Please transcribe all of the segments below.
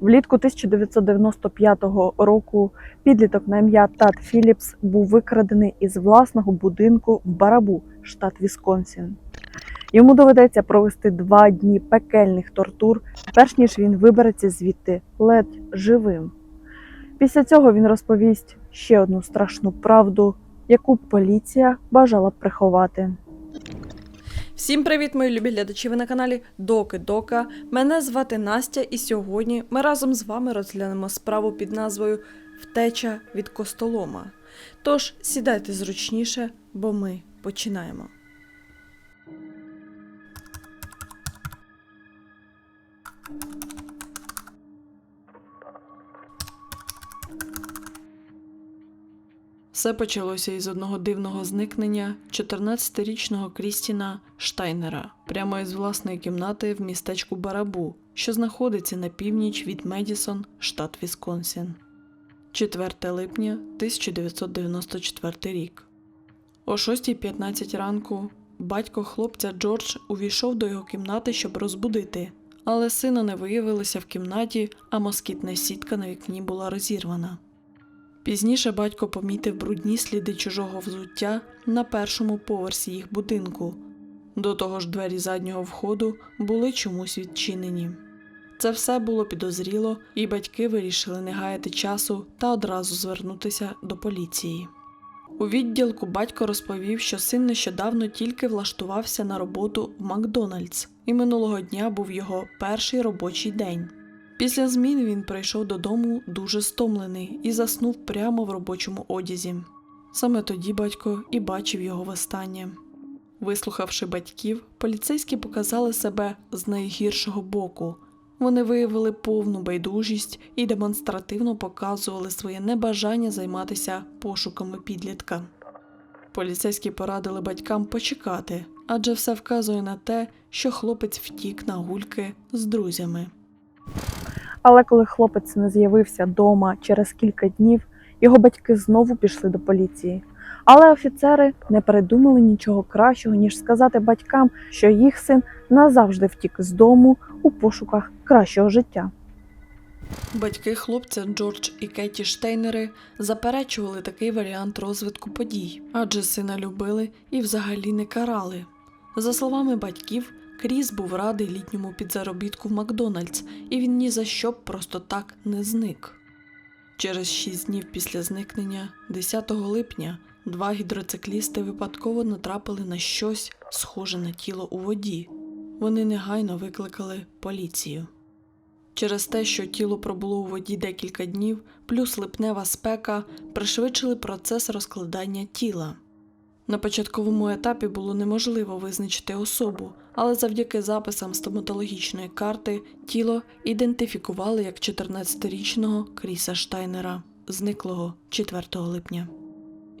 Влітку 1995 року підліток на ім'я Тат Філіпс був викрадений із власного будинку в Барабу, штат Вісконсін. Йому доведеться провести два дні пекельних тортур, перш ніж він вибереться звідти ледь живим. Після цього він розповість ще одну страшну правду, яку поліція бажала приховати. Всім привіт, мої любі глядачі! Ви на каналі Доки Дока. Мене звати Настя, і сьогодні ми разом з вами розглянемо справу під назвою Втеча від костолома. Тож сідайте зручніше, бо ми починаємо. Все почалося із одного дивного зникнення 14-річного Крістіна Штайнера прямо із власної кімнати в містечку Барабу, що знаходиться на північ від Медісон, штат Вісконсін. 4 липня 1994 рік. О 6.15 ранку батько хлопця Джордж увійшов до його кімнати, щоб розбудити, але сина не виявилося в кімнаті, а москітна сітка на вікні була розірвана. Пізніше батько помітив брудні сліди чужого взуття на першому поверсі їх будинку. До того ж, двері заднього входу були чомусь відчинені. Це все було підозріло, і батьки вирішили не гаяти часу та одразу звернутися до поліції. У відділку батько розповів, що син нещодавно тільки влаштувався на роботу в Макдональдс, і минулого дня був його перший робочий день. Після зміни він прийшов додому дуже стомлений і заснув прямо в робочому одязі. Саме тоді батько і бачив його востаннє. Вислухавши батьків, поліцейські показали себе з найгіршого боку. Вони виявили повну байдужість і демонстративно показували своє небажання займатися пошуками підлітка. Поліцейські порадили батькам почекати, адже все вказує на те, що хлопець втік на гульки з друзями. Але коли хлопець не з'явився вдома через кілька днів, його батьки знову пішли до поліції. Але офіцери не придумали нічого кращого, ніж сказати батькам, що їх син назавжди втік з дому у пошуках кращого життя. Батьки хлопця Джордж і Кеті Штейнери заперечували такий варіант розвитку подій, адже сина любили і взагалі не карали. За словами батьків, Кріс був радий літньому підзаробітку в Макдональдс, і він ні за що б просто так не зник. Через шість днів після зникнення, 10 липня, два гідроциклісти випадково натрапили на щось схоже на тіло у воді. Вони негайно викликали поліцію. Через те, що тіло пробуло у воді декілька днів, плюс липнева спека пришвидшили процес розкладання тіла. На початковому етапі було неможливо визначити особу, але завдяки записам стоматологічної карти тіло ідентифікували як 14-річного Кріса Штайнера, зниклого 4 липня.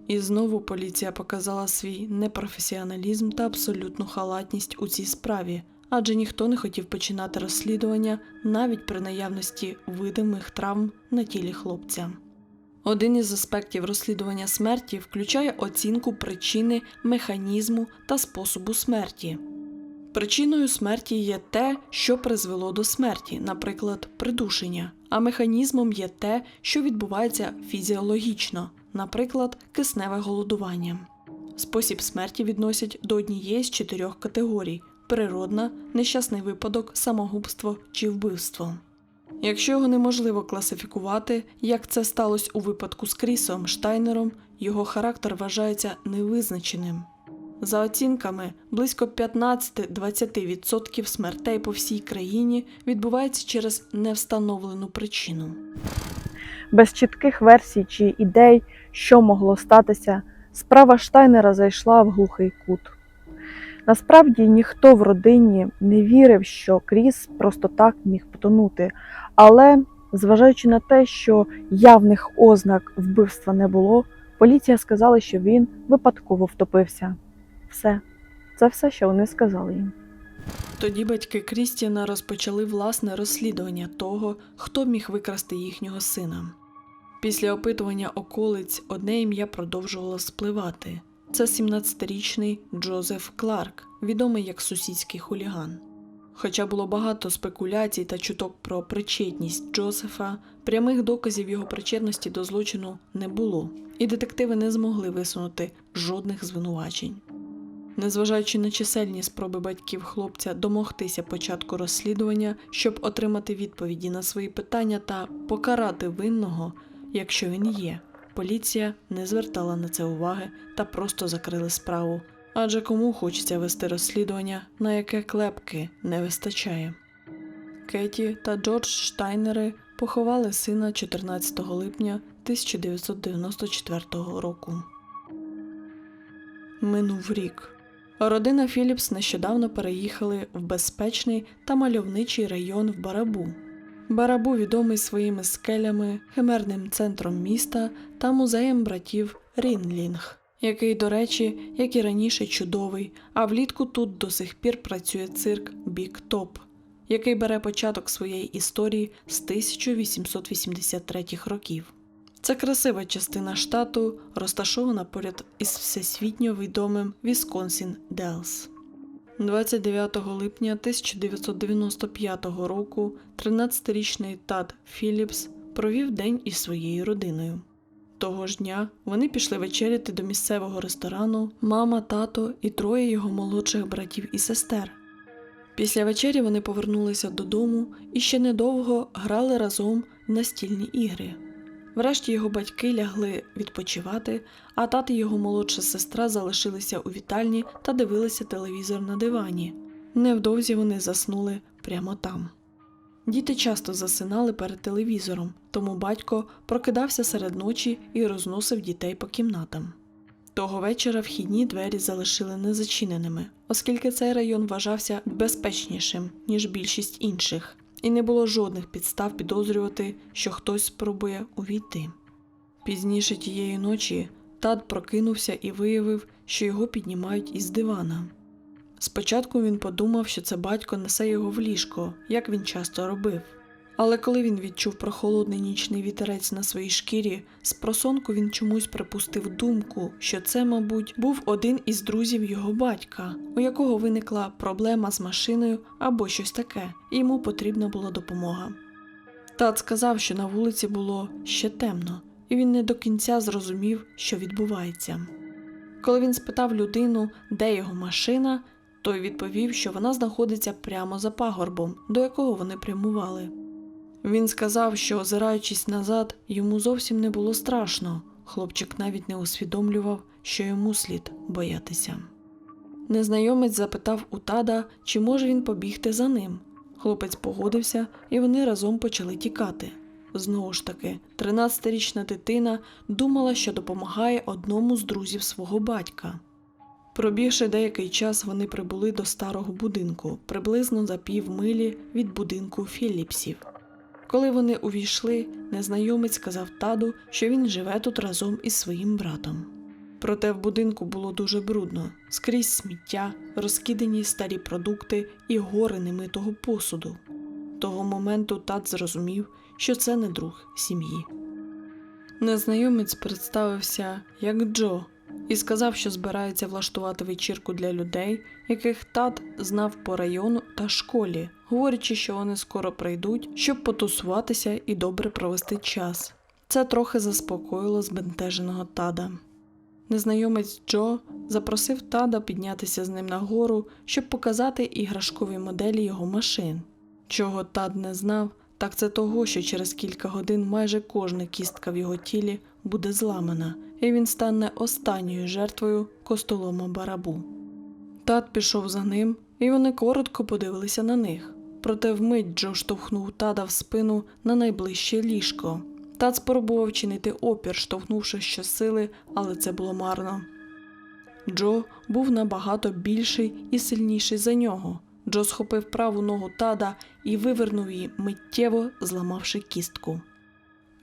І знову поліція показала свій непрофесіоналізм та абсолютну халатність у цій справі, адже ніхто не хотів починати розслідування навіть при наявності видимих травм на тілі хлопця. Один із аспектів розслідування смерті включає оцінку причини, механізму та способу смерті. Причиною смерті є те, що призвело до смерті, наприклад, придушення, а механізмом є те, що відбувається фізіологічно, наприклад, кисневе голодування. Спосіб смерті відносять до однієї з чотирьох категорій: природна, нещасний випадок, самогубство чи вбивство. Якщо його неможливо класифікувати, як це сталося у випадку з Крісом Штайнером, його характер вважається невизначеним. За оцінками, близько 15-20% смертей по всій країні відбувається через невстановлену причину. Без чітких версій чи ідей, що могло статися, справа Штайнера зайшла в глухий кут. Насправді ніхто в родині не вірив, що Кріс просто так міг потонути, але, зважаючи на те, що явних ознак вбивства не було, поліція сказала, що він випадково втопився. Все, це все, що вони сказали їм. Тоді батьки Крістіна розпочали власне розслідування того, хто міг викрасти їхнього сина. Після опитування околиць одне ім'я продовжувало спливати. Це 17-річний Джозеф Кларк, відомий як сусідський хуліган. Хоча було багато спекуляцій та чуток про причетність Джозефа, прямих доказів його причетності до злочину не було, і детективи не змогли висунути жодних звинувачень. Незважаючи на чисельні спроби батьків хлопця домогтися початку розслідування, щоб отримати відповіді на свої питання та покарати винного, якщо він є, поліція не звертала на це уваги та просто закрили справу. Адже кому хочеться вести розслідування, на яке клепки не вистачає. Кеті та Джордж Штайнери поховали сина 14 липня 1994 року. Минув рік. Родина Філіпс нещодавно переїхали в безпечний та мальовничий район в Барабу. Барабу відомий своїми скелями, химерним центром міста та музеєм братів Рінлінг, який, до речі, як і раніше, чудовий, а влітку тут до сих пір працює цирк Бік Топ, який бере початок своєї історії з 1883 років. Це красива частина штату, розташована поряд із всесвітньо відомим Вісконсін Делс. 29 липня 1995 року 13-річний Тад Філіпс провів день із своєю родиною. Того ж дня вони пішли вечеряти до місцевого ресторану мама, тато і троє його молодших братів і сестер. Після вечері вони повернулися додому і ще недовго грали разом в настільні ігри. Врешті його батьки лягли відпочивати, а тато і його молодша сестра залишилися у вітальні та дивилися телевізор на дивані. Невдовзі вони заснули прямо там. Діти часто засинали перед телевізором, тому батько прокидався серед ночі і розносив дітей по кімнатам. Того вечора вхідні двері залишили незачиненими, оскільки цей район вважався безпечнішим, ніж більшість інших, і не було жодних підстав підозрювати, що хтось спробує увійти. Пізніше тієї ночі тат прокинувся і виявив, що його піднімають із дивана. Спочатку він подумав, що це батько несе його в ліжко, як він часто робив. Але коли він відчув прохолодний нічний вітерець на своїй шкірі, з просонку він чомусь припустив думку, що це, мабуть, був один із друзів його батька, у якого виникла проблема з машиною або щось таке, і йому потрібна була допомога. Тат сказав, що на вулиці було ще темно, і він не до кінця зрозумів, що відбувається. Коли він спитав людину, де його машина, той відповів, що вона знаходиться прямо за пагорбом, до якого вони прямували. Він сказав, що, озираючись назад, йому зовсім не було страшно. Хлопчик навіть не усвідомлював, що йому слід боятися. Незнайомець запитав у тада, чи може він побігти за ним. Хлопець погодився, і вони разом почали тікати. Знову ж таки, 13-річна дитина думала, що допомагає одному з друзів свого батька. Пробігши деякий час, вони прибули до старого будинку, приблизно за пів милі від будинку Філіпсів. Коли вони увійшли, незнайомець сказав таду, що він живе тут разом із своїм братом. Проте в будинку було дуже брудно, скрізь сміття, розкидані старі продукти і гори немитого посуду. Того моменту тат зрозумів, що це не друг сім'ї. Незнайомець представився як Джо і сказав, що збирається влаштувати вечірку для людей, яких тат знав по району та школі, говорячи, що вони скоро прийдуть, щоб потусуватися і добре провести час. Це трохи заспокоїло збентеженого тада. Незнайомець Джо запросив тада піднятися з ним нагору, щоб показати іграшкові моделі його машин. Чого тад не знав, так це того, що через кілька годин майже кожна кістка в його тілі буде зламана, і він стане останньою жертвою костолома барабу. Тат пішов за ним, і вони коротко подивилися на них. Проте вмить Джо штовхнув тада в спину на найближче ліжко. Тат спробував чинити опір, штовхнувши щосили, але це було марно. Джо був набагато більший і сильніший за нього. Джо схопив праву ногу тада і вивернув її, миттєво зламавши кістку.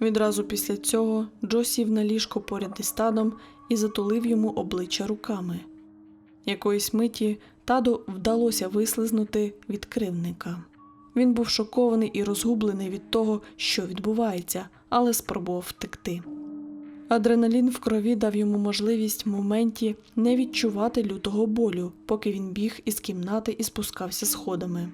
Відразу після цього Джо сів на ліжко поряд із тадом і затулив йому обличчя руками. Якоїсь миті таду вдалося вислизнути від кривника. Він був шокований і розгублений від того, що відбувається, але спробував втекти. Адреналін в крові дав йому можливість в моменті не відчувати лютого болю, поки він біг із кімнати і спускався сходами.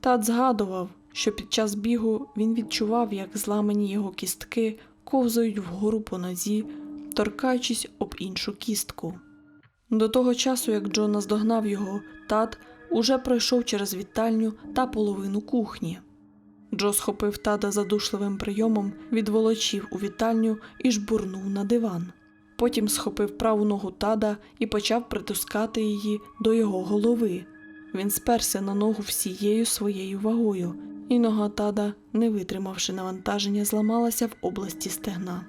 Тат згадував, що під час бігу він відчував, як зламані його кістки ковзають вгору по нозі, торкаючись об іншу кістку. До того часу, як Джон наздогнав його, тат уже пройшов через вітальню та половину кухні. Джо схопив тада задушливим прийомом, відволочив у вітальню і жбурнув на диван. Потім схопив праву ногу тада і почав притискати її до його голови. Він сперся на ногу всією своєю вагою, і нога тада, не витримавши навантаження, зламалася в області стегна.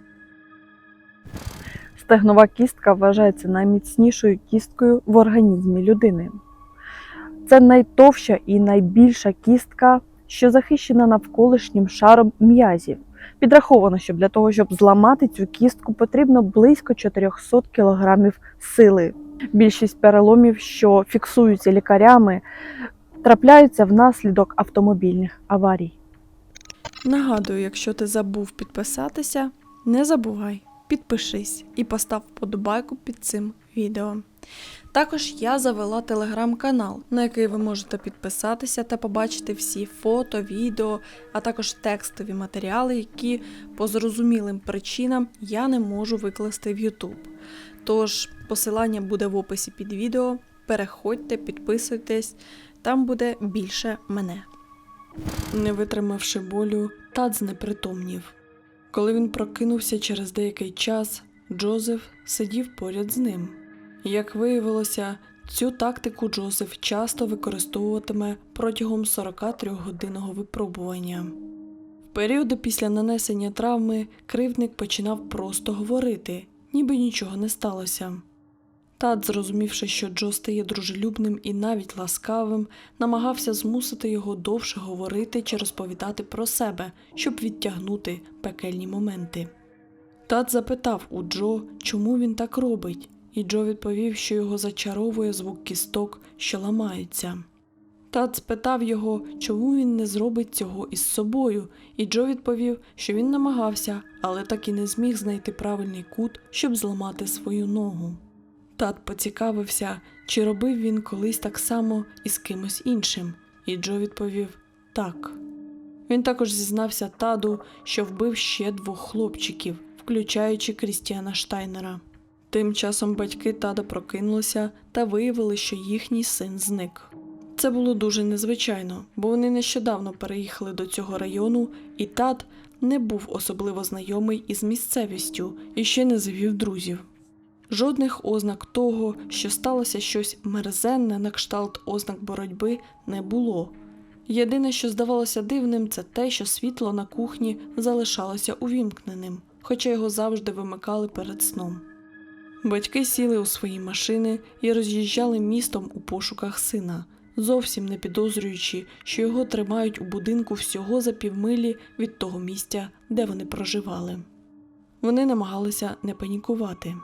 Стегнова кістка вважається найміцнішою кісткою в організмі людини. Це найтовща і найбільша кістка, що захищена навколишнім шаром м'язів. Підраховано, що для того, щоб зламати цю кістку, потрібно близько 400 кг сили. Більшість переломів, що фіксуються лікарями, трапляються внаслідок автомобільних аварій. Нагадую, якщо ти забув підписатися, не забувай, підпишись і постав вподобайку під цим відео. Також я завела телеграм-канал, на який ви можете підписатися та побачити всі фото, відео, а також текстові матеріали, які по зрозумілим причинам я не можу викласти в YouTube. Тож посилання буде в описі під відео. Переходьте, підписуйтесь, там буде більше мене. Не витримавши болю, тат знепритомнів. Коли він прокинувся через деякий час, Джозеф сидів поряд з ним. Як виявилося, цю тактику Джозеф часто використовуватиме протягом 43-годинного випробування. В періоди після нанесення травми кривдник починав просто говорити, ніби нічого не сталося. Тат, зрозумівши, що Джо стає дружелюбним і навіть ласкавим, намагався змусити його довше говорити чи розповідати про себе, щоб відтягнути пекельні моменти. Тат запитав у Джо, чому він так робить, і Джо відповів, що його зачаровує звук кісток, що ламаються. Тат спитав його, чому він не зробить цього із собою, і Джо відповів, що він намагався, але так і не зміг знайти правильний кут, щоб зламати свою ногу. Тат поцікавився, чи робив він колись так само із кимось іншим, і Джо відповів так. Він також зізнався Таду, що вбив ще двох хлопчиків, включаючи Крістіана Штайнера. Тим часом батьки Тада прокинулися та виявили, що їхній син зник. Це було дуже незвичайно, бо вони нещодавно переїхали до цього району, і тат не був особливо знайомий із місцевістю і ще не завів друзів. Жодних ознак того, що сталося щось мерзенне на кшталт ознак боротьби, не було. Єдине, що здавалося дивним, це те, що світло на кухні залишалося увімкненим, хоча його завжди вимикали перед сном. Батьки сіли у свої машини і роз'їжджали містом у пошуках сина, зовсім не підозрюючи, що його тримають у будинку всього за півмилі від того місця, де вони проживали. Вони намагалися не панікувати.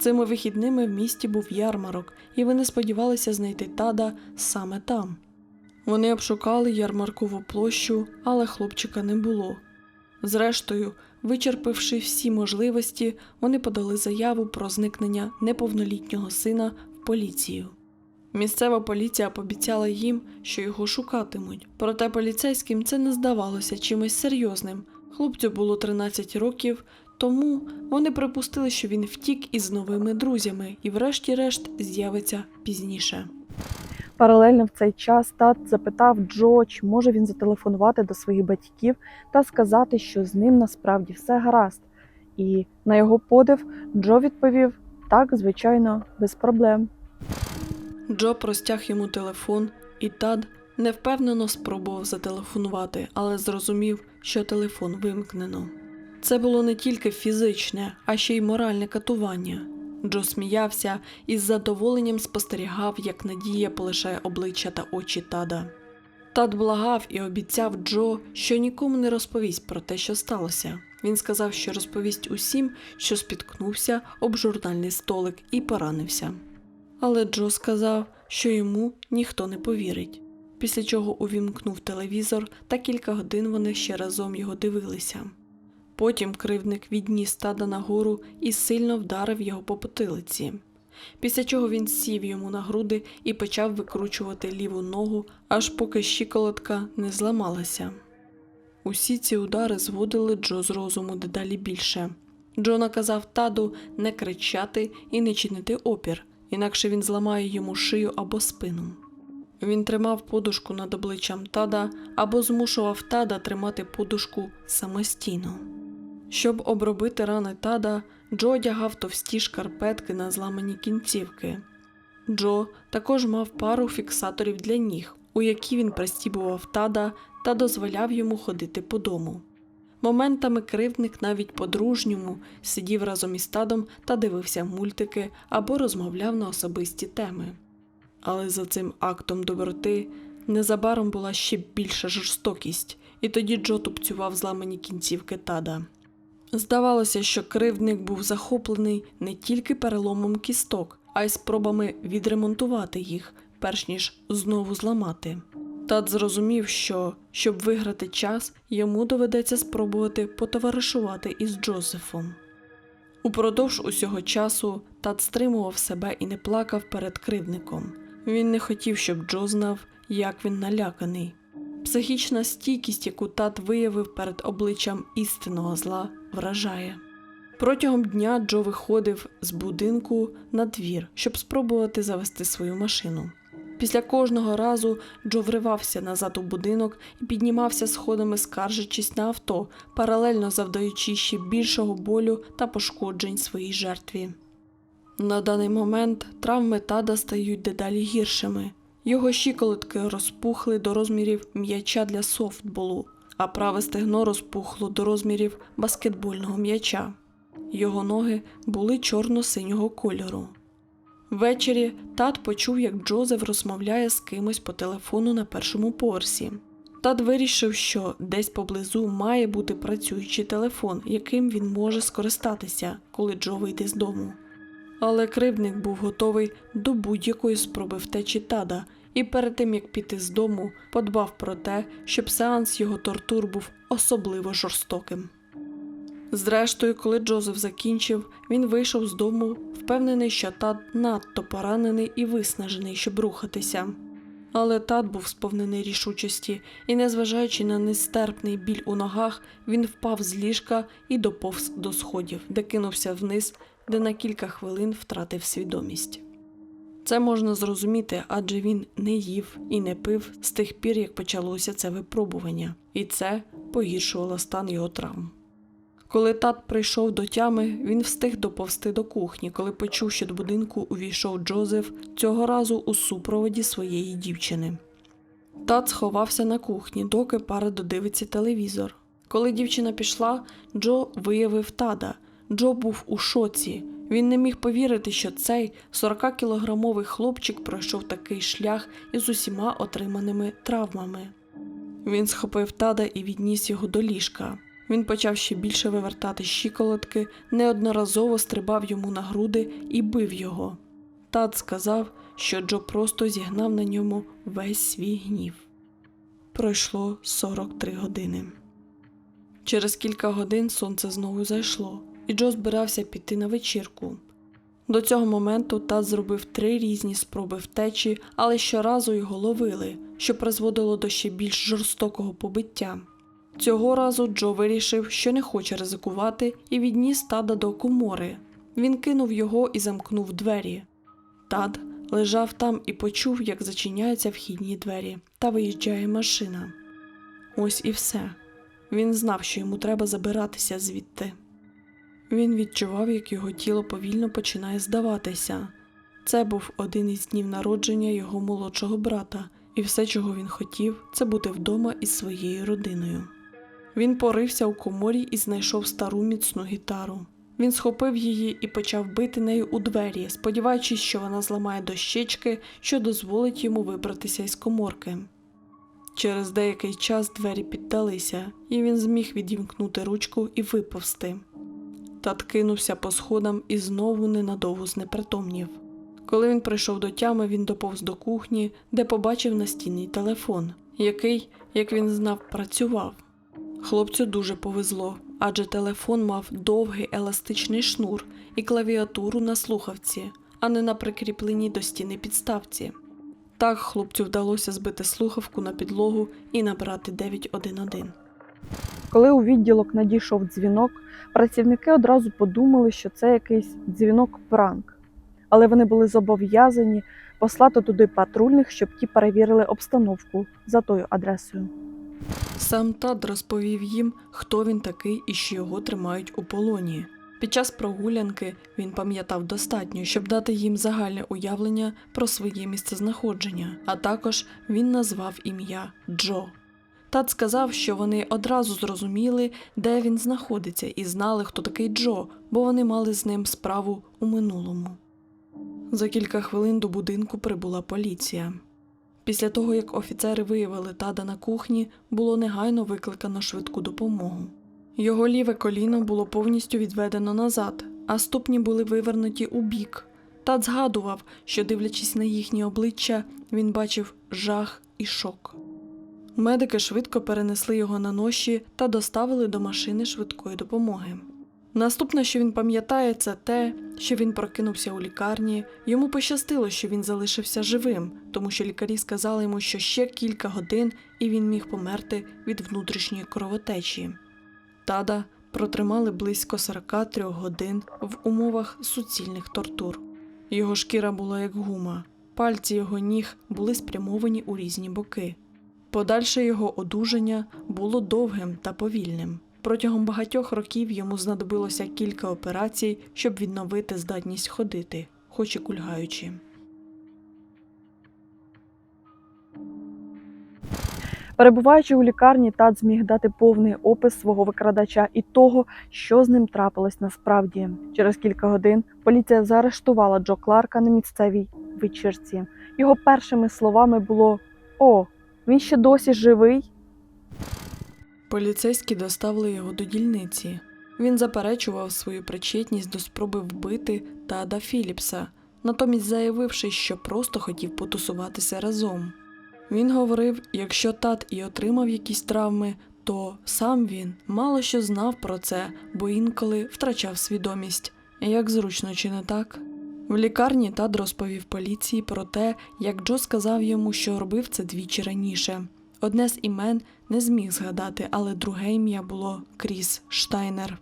Цими вихідними в місті був ярмарок, і вони сподівалися знайти тада саме там. Вони обшукали ярмаркову площу, але хлопчика не було. Зрештою, вичерпавши всі можливості, вони подали заяву про зникнення неповнолітнього сина в поліцію. Місцева поліція пообіцяла їм, що його шукатимуть, проте поліцейським це не здавалося чимось серйозним. Хлопцю було 13 років, тому вони припустили, що він втік із новими друзями і, врешті-решт, з'явиться пізніше. Паралельно в цей час тат запитав Джо, чи може він зателефонувати до своїх батьків та сказати, що з ним насправді все гаразд. І на його подив Джо відповів: так, звичайно, без проблем. Джо простяг йому телефон, і Тад невпевнено спробував зателефонувати, але зрозумів, що телефон вимкнено. Це було не тільки фізичне, а ще й моральне катування. Джо сміявся і з задоволенням спостерігав, як надія полишає обличчя та очі Тада. Тад благав і обіцяв Джо, що нікому не розповість про те, що сталося. Він сказав, що розповість усім, що спіткнувся об журнальний столик і поранився. Але Джо сказав, що йому ніхто не повірить. Після чого увімкнув телевізор, та кілька годин вони ще разом його дивилися. Потім кривдник відніс тада нагору і сильно вдарив його по потилиці. після чого він сів йому на груди і почав викручувати ліву ногу, аж поки щиколотка не зламалася. Усі ці удари зводили Джо з розуму дедалі більше. Джо наказав таду не кричати і не чинити опір, інакше він зламає йому шию або спину. Він тримав подушку над обличчям тада або змушував тада тримати подушку самостійно. Щоб обробити рани тада, Джо одягав товсті шкарпетки на зламані кінцівки. Джо також мав пару фіксаторів для ніг, у які він пристібував тада та дозволяв йому ходити по дому. Моментами кривдник навіть по-дружньому сидів разом із тадом та дивився мультики або розмовляв на особисті теми. Але за цим актом доброти незабаром була ще більша жорстокість, і тоді Джо тупцював зламані кінцівки тада. Здавалося, що кривдник був захоплений не тільки переломом кісток, а й спробами відремонтувати їх, перш ніж знову зламати. Тат зрозумів, що, щоб виграти час, йому доведеться спробувати потоваришувати із Джозефом. Упродовж усього часу тат стримував себе і не плакав перед кривдником. Він не хотів, щоб Джо знав, як він наляканий. Психічна стійкість, яку тат виявив перед обличчям істинного зла, вражає. Протягом дня Джо виходив з будинку на двір, щоб спробувати завести свою машину. Після кожного разу Джо вривався назад у будинок і піднімався сходами, скаржачись на авто, паралельно завдаючи ще більшого болю та пошкоджень своїй жертві. На даний момент травми тада стають дедалі гіршими. Його щиколотки розпухли до розмірів м'яча для софтболу, а праве стегно розпухло до розмірів баскетбольного м'яча. Його ноги були чорно-синього кольору. Ввечері тат почув, як Джозеф розмовляє з кимось по телефону на першому поверсі. Тат вирішив, що десь поблизу має бути працюючий телефон, яким він може скористатися, коли Джо вийде з дому. Але кривдник був готовий до будь-якої спроби втечі тада, і перед тим як піти з дому, подбав про те, щоб сеанс його тортур був особливо жорстоким. Зрештою, коли Джозеф закінчив, він вийшов з дому, впевнений, що тат надто поранений і виснажений, щоб рухатися. Але тат був сповнений рішучості, і, незважаючи на нестерпний біль у ногах, він впав з ліжка і доповз до сходів, де кинувся вниз, де на кілька хвилин втратив свідомість. Це можна зрозуміти, адже він не їв і не пив з тих пір, як почалося це випробування, і це погіршувало стан його травм. Коли тат прийшов до тями, він встиг доповзти до кухні, коли почув, що до будинку увійшов Джозеф цього разу у супроводі своєї дівчини. Тат сховався на кухні, доки пара додивиться телевізор. Коли дівчина пішла, Джо виявив тада. Джо був у шоці. Він не міг повірити, що цей 40-кілограмовий хлопчик пройшов такий шлях із усіма отриманими травмами. Він схопив тада і відніс його до ліжка. Він почав ще більше вивертати щиколотки, неодноразово стрибав йому на груди і бив його. Тат сказав, що Джо просто зігнав на ньому весь свій гнів. Пройшло 43 години. Через кілька годин сонце знову зайшло, і Джо збирався піти на вечірку. До цього моменту Тат зробив три різні спроби втечі, але щоразу його ловили, що призводило до ще більш жорстокого побиття. Цього разу Джо вирішив, що не хоче ризикувати, і відніс тада до комори. Він кинув його і замкнув двері. Тад лежав там і почув, як зачиняються вхідні двері та виїжджає машина. Ось і все. Він знав, що йому треба забиратися звідти. Він відчував, як його тіло повільно починає здаватися. Це був один із днів народження його молодшого брата, і все, чого він хотів, це бути вдома із своєю родиною. Він порився у коморі і знайшов стару міцну гітару. Він схопив її і почав бити нею у двері, сподіваючись, що вона зламає дощечки, що дозволить йому вибратися із коморки. Через деякий час двері піддалися, і він зміг відімкнути ручку і виповзти. Тат кинувся по сходам і знову ненадовго знепритомнів. Коли він прийшов до тями, він доповз до кухні, де побачив настінний телефон, який, як він знав, працював. Хлопцю дуже повезло, адже телефон мав довгий еластичний шнур і клавіатуру на слухавці, а не на прикріпленій до стіни підставці. Так хлопцю вдалося збити слухавку на підлогу і набрати 911. Коли у відділок надійшов дзвінок, працівники одразу подумали, що це якийсь дзвінок пранк. Але вони були зобов'язані послати туди патрульних, щоб ті перевірили обстановку за тою адресою. Сам Тад розповів їм, хто він такий і що його тримають у полоні. Під час прогулянки він пам'ятав достатньо, щоб дати їм загальне уявлення про своє місцезнаходження, а також він назвав ім'я Джо. Тад сказав, що вони одразу зрозуміли, де він знаходиться, і знали, хто такий Джо, бо вони мали з ним справу у минулому. За кілька хвилин до будинку прибула поліція. Після того, як офіцери виявили тада на кухні, було негайно викликано швидку допомогу. Його ліве коліно було повністю відведено назад, а ступні були вивернуті у бік. Тад згадував, що, дивлячись на їхні обличчя, він бачив жах і шок. Медики швидко перенесли його на ноші та доставили до машини швидкої допомоги. Наступне, що він пам'ятає, це те, що він прокинувся у лікарні. Йому пощастило, що він залишився живим, тому що лікарі сказали йому, що ще кілька годин і він міг померти від внутрішньої кровотечі. Тада протримали близько 43 годин в умовах суцільних тортур. Його шкіра була як гума, пальці його ніг були спрямовані у різні боки. Подальше його одужання було довгим та повільним. Протягом багатьох років йому знадобилося кілька операцій, щоб відновити здатність ходити, хоч і кульгаючи. Перебуваючи у лікарні, Тад зміг дати повний опис свого викрадача і того, що з ним трапилось насправді. Через кілька годин поліція заарештувала Джо Кларка на місцевій вечірці. Його першими словами було: О, він ще досі живий. Поліцейські доставили його до дільниці. Він заперечував свою причетність до спроби вбити Тада Філіпса, натомість заявивши, що просто хотів потусуватися разом. Він говорив, якщо тат і отримав якісь травми, то сам він мало що знав про це, бо інколи втрачав свідомість. Як зручно чи не так? В лікарні Тад розповів поліції про те, як Джо сказав йому, що робив це двічі раніше. Одне з імен не зміг згадати, але друге ім'я було Кріс Штайнер.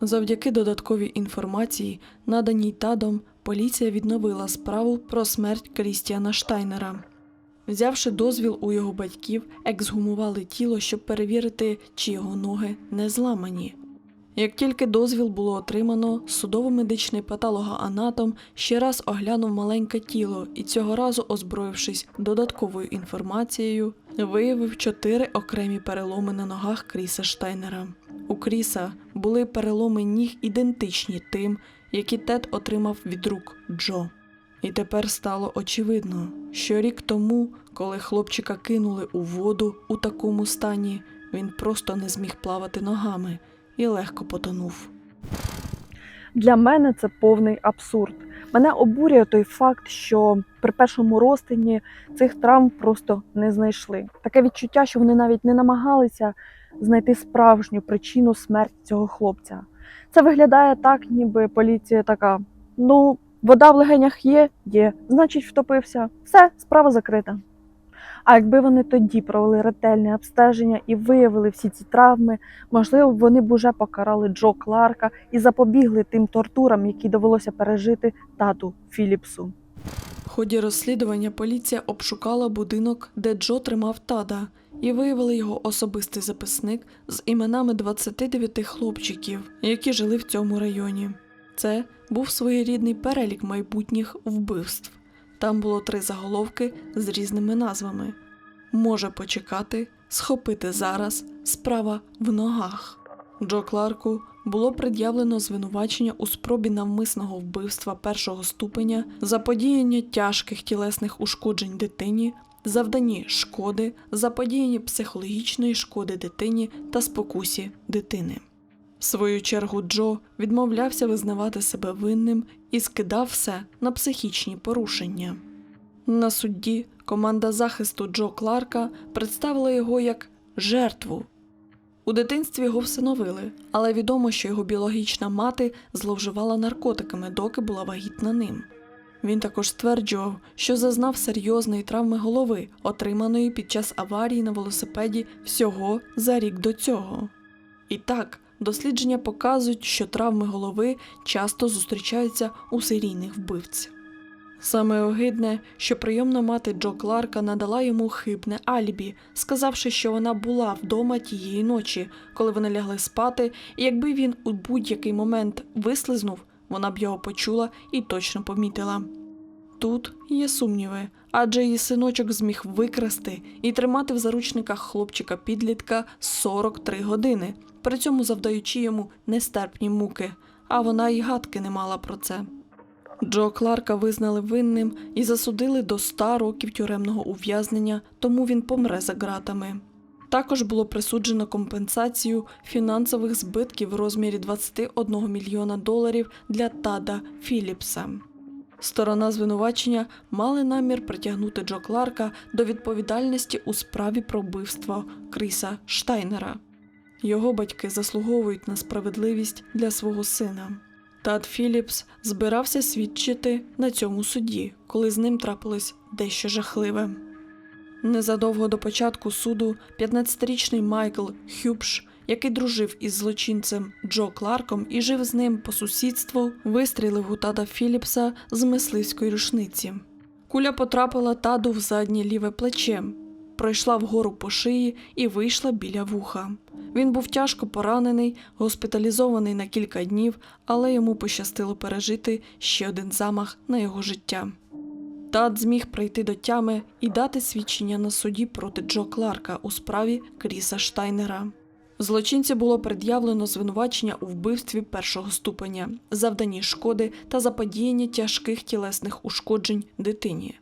Завдяки додатковій інформації, наданій Тадом, поліція відновила справу про смерть Крістіана Штайнера. Взявши дозвіл у його батьків, ексгумували тіло, щоб перевірити, чи його ноги не зламані. Як тільки дозвіл було отримано, судово-медичний патологоанатом ще раз оглянув маленьке тіло і цього разу, озброївшись додатковою інформацією, виявив чотири окремі переломи на ногах Кріса Штайнера. У Кріса були переломи ніг ідентичні тим, які Тед отримав від рук Джо. І тепер стало очевидно, що рік тому, коли хлопчика кинули у воду у такому стані, він просто не зміг плавати ногами і легко потонув. Для мене це повний абсурд. Мене обурює той факт, що при першому розтині цих травм просто не знайшли. Таке відчуття, що вони навіть не намагалися знайти справжню причину смерті цього хлопця. Це виглядає так, ніби поліція така: ну, вода в легенях є, є, значить, втопився. Все, справа закрита. А якби вони тоді провели ретельне обстеження і виявили всі ці травми, можливо, вони б уже покарали Джо Кларка і запобігли тим тортурам, які довелося пережити тату Філіпсу. В ході розслідування поліція обшукала будинок, де Джо тримав Тада, і виявили його особистий записник з іменами 29 хлопчиків, які жили в цьому районі. Це був своєрідний перелік майбутніх вбивств. Там було три заголовки з різними назвами: Може почекати, схопити зараз, справа в ногах. Джо Кларку було пред'явлено звинувачення у спробі навмисного вбивства першого ступеня, заподіяння тяжких тілесних ушкоджень дитині, завданні шкоди, заподіянні психологічної шкоди дитині та спокусі дитини. В свою чергу Джо відмовлявся визнавати себе винним і скидав все на психічні порушення. На судді команда захисту Джо Кларка представила його як жертву. У дитинстві його всиновили, але відомо, що його біологічна мати зловживала наркотиками, доки була вагітна ним. Він також стверджував, що зазнав серйозної травми голови, отриманої під час аварії на велосипеді всього за рік до цього. І так, дослідження показують, що травми голови часто зустрічаються у серійних вбивць. Саме огидне, що прийомна мати Джо Кларка надала йому хибне алібі, сказавши, що вона була вдома тієї ночі, коли вони лягли спати, і якби він у будь-який момент вислизнув, вона б його почула і точно помітила. Тут є сумніви, адже її синочок зміг викрасти і тримати в заручниках хлопчика підлітка 43 години, при цьому завдаючи йому нестерпні муки, а вона й гадки не мала про це. Джо Кларка визнали винним і засудили до 100 років тюремного ув'язнення, тому він помре за ґратами. Також було присуджено компенсацію фінансових збитків в розмірі 21 мільйона доларів для Тада Філіпса. Сторона звинувачення мали намір притягнути Джо Кларка до відповідальності у справі про вбивство Кріса Штайнера. Його батьки заслуговують на справедливість для свого сина. Тад Філіпс збирався свідчити на цьому суді, коли з ним трапилось дещо жахливе. Незадовго до початку суду 15-річний Майкл Хюбш, який дружив із злочинцем Джо Кларком і жив з ним по сусідству, вистрілив у Тада Філіпса з мисливської рушниці. Куля потрапила Таду в заднє ліве плече, пройшла вгору по шиї і вийшла біля вуха. Він був тяжко поранений, госпіталізований на кілька днів, але йому пощастило пережити ще один замах на його життя. Тад зміг прийти до тями і дати свідчення на суді проти Джо Кларка у справі Кріса Штайнера. Злочинці було пред'явлено звинувачення у вбивстві першого ступеня, завданні шкоди та заподіяння тяжких тілесних ушкоджень дитині.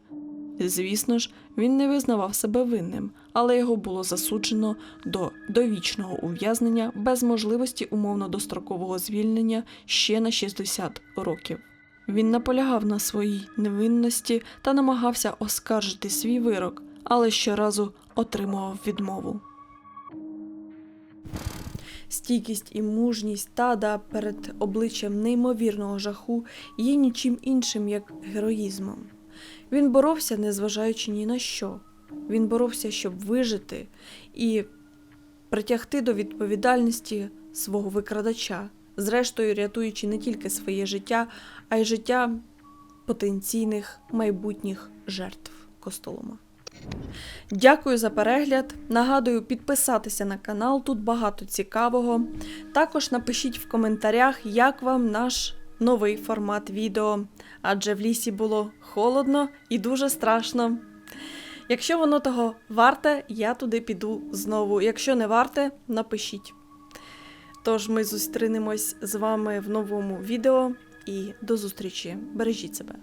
Звісно ж, він не визнавав себе винним, але його було засуджено до довічного ув'язнення без можливості умовно дострокового звільнення ще на 60 років. Він наполягав на своїй невинності та намагався оскаржити свій вирок, але щоразу отримував відмову. Стійкість і мужність тада перед обличчям неймовірного жаху є нічим іншим, як героїзмом. Він боровся, незважаючи ні на що. Він боровся, щоб вижити і притягти до відповідальності свого викрадача, зрештою рятуючи не тільки своє життя, а й життя потенційних майбутніх жертв Костолома. Дякую за перегляд. Нагадую підписатися на канал, тут багато цікавого. Також напишіть в коментарях, як вам наш новий формат відео, адже в лісі було холодно і дуже страшно. Якщо воно того варте, я туди піду знову. Якщо не варте, напишіть. Тож ми зустрінемось з вами в новому відео і до зустрічі. Бережіть себе.